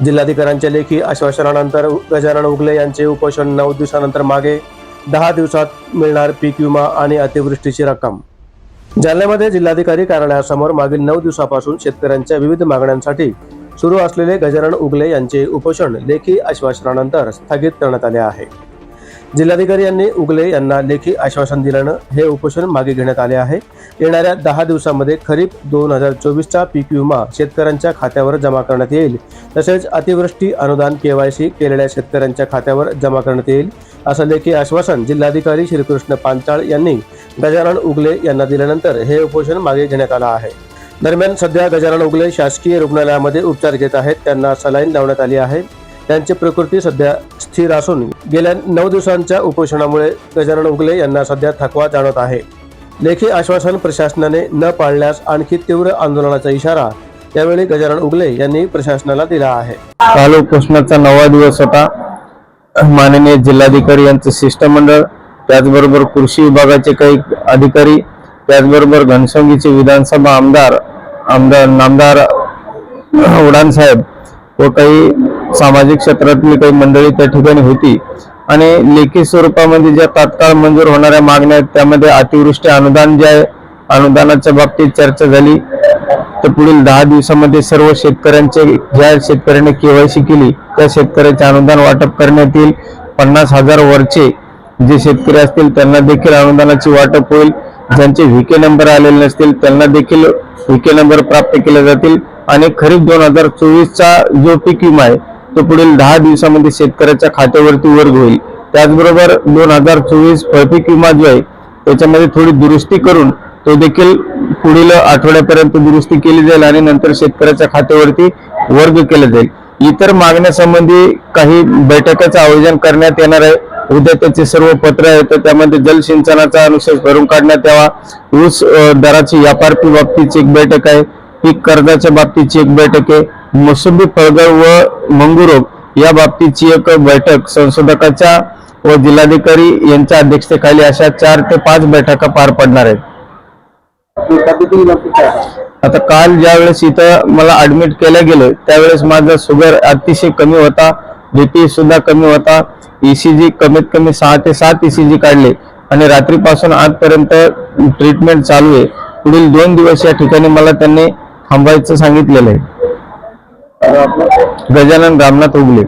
जिल्हाधिकाऱ्यांच्या लेखी आश्वासनानंतर गजानन उगले यांचे उपोषण नऊ दिवसानंतर मागे दहा दिवसात मिळणार पीक विमा आणि अतिवृष्टीची रक्कम. जालन्यामध्ये जिल्हाधिकारी कार्यालयासमोर मागील नऊ दिवसापासून शेतकऱ्यांच्या विविध मागण्यांसाठी सुरू असलेले गजानन उगले यांचे उपोषण लेखी आश्वासनानंतर स्थगित करण्यात आले आहे. जिल्हाधिकारी यांनी उगले यांना लेखी आश्वासन दिल्यानं हे उपोषण मागे घेण्यात आले आहे. येणाऱ्या दहा दिवसामध्ये खरीप दोन हजार चोवीसचा पीक विमा शेतकऱ्यांच्या खात्यावर जमा करण्यात येईल. तसेच अतिवृष्टी अनुदान केवायसी केलेल्या शेतकऱ्यांच्या खात्यावर जमा करण्यात येईल. असं लेखी आश्वासन जिल्हाधिकारी श्रीकृष्ण पांचाळ यांनी गजानन उगले यांना दिल्यानंतर हे उपोषण मागे घेण्यात आलं आहे. दरम्यान सध्या गजानन उगले शासकीय रुग्णालयामध्ये उपचार घेत आहेत. त्यांना सलाईन लावण्यात आली आहे. त्यांची प्रकृती सध्या स्थिर असून गेल्या नऊ दिवसांच्या उपोषणामुळे गजानन उगले यांना सध्या थकवा जाणवत आहे. लेखी आश्वासन प्रशासनाने न पाळल्यास आणखी तीव्र आंदोलनाचा इशारा यावेळी गजानन उगले यांनी प्रशासनाला दिला आहे. काल उपोषणाचा नववा दिवस होता. माननीय जिल्हाधिकारी यांचं शिष्टमंडळ त्याचबरोबर कृषी विभागाचे काही अधिकारी त्याचबरोबर घनसंगीचे विधानसभा आमदार आमदार नामदार उडान साहेब व काही सामाजिक क्षेत्रातली काही मंडळी त्या ठिकाणी होती. आणि लेखी स्वरूपामध्ये ज्या तात्काळ मंजूर होणाऱ्या मागण्या आहेत त्यामध्ये अतिवृष्टी अनुदान जे आहे अनुदानाच्या बाबतीत चर्चा झाली. तर पुढील दहा दिवसामध्ये सर्व शेतकऱ्यांचे ज्या शेतकऱ्यांनी केवायसी केली त्या शेतकऱ्याचे अनुदान वाटप करण्यात येईल. पन्नास हजार वरचे जे शेतकरी असतील त्यांना देखील अनुदानाची वाटप होईल. ज्यांचे व्हीके नंबर आलेले नसतील त्यांना देखील व्हीके नंबर प्राप्त केले जातील. आणि खरीप दोन हजार चोवीसचा जो पीक विमा आहे तो पुढील दहा दिवसामध्ये शेतकऱ्याच्या खात्यावरती वर्ग होईल. त्याचबरोबर दोन हजार चोवीस फळपीक विमा जो आहे त्याच्यामध्ये थोडी दुरुस्ती करून तो देखील पुढील आठवड्यापर्यंत दुरुस्ती केली जाईल आणि नंतर शेतकऱ्याच्या खात्यावरती वर्ग केला जाईल. इतर मागण्यासंबंधी काही बैठकाचं आयोजन करण्यात येणार आहे. उद्या त्याचे सर्व पत्र आहेत तर त्यामध्ये जलसिंचनाचा अनुशेष भरून काढण्यात यावा. ऊस दराची व्यापार बाबतीची एक बैठक आहे. पीक कर्जाच्या बाबतीची एक बैठक आहे. मोसंबी फळगळ व मंगुरोग या बाबतीची एक बैठक संशोधकाच्या व जिल्हाधिकारी यांच्या अध्यक्षतेखाली अशा चार ते पाच बैठका पार पडणार आहेत. आता काल ज्यावेळेस इथं मला ऍडमिट केलं गेलं त्यावेळेस माझा शुगर अतिशय कमी होता बीपी सुद्धा कमी होता. ईसीजी कमीत कमी सहा ते सात ईसीजी काढले आणि रात्रीपासून आजपर्यंत ट्रीटमेंट चालू आहे. पुढील दोन दिवस या ठिकाणी मला त्यांनी थांबायचं सांगितलेलं आहे. गजानन रामनाथ उगले.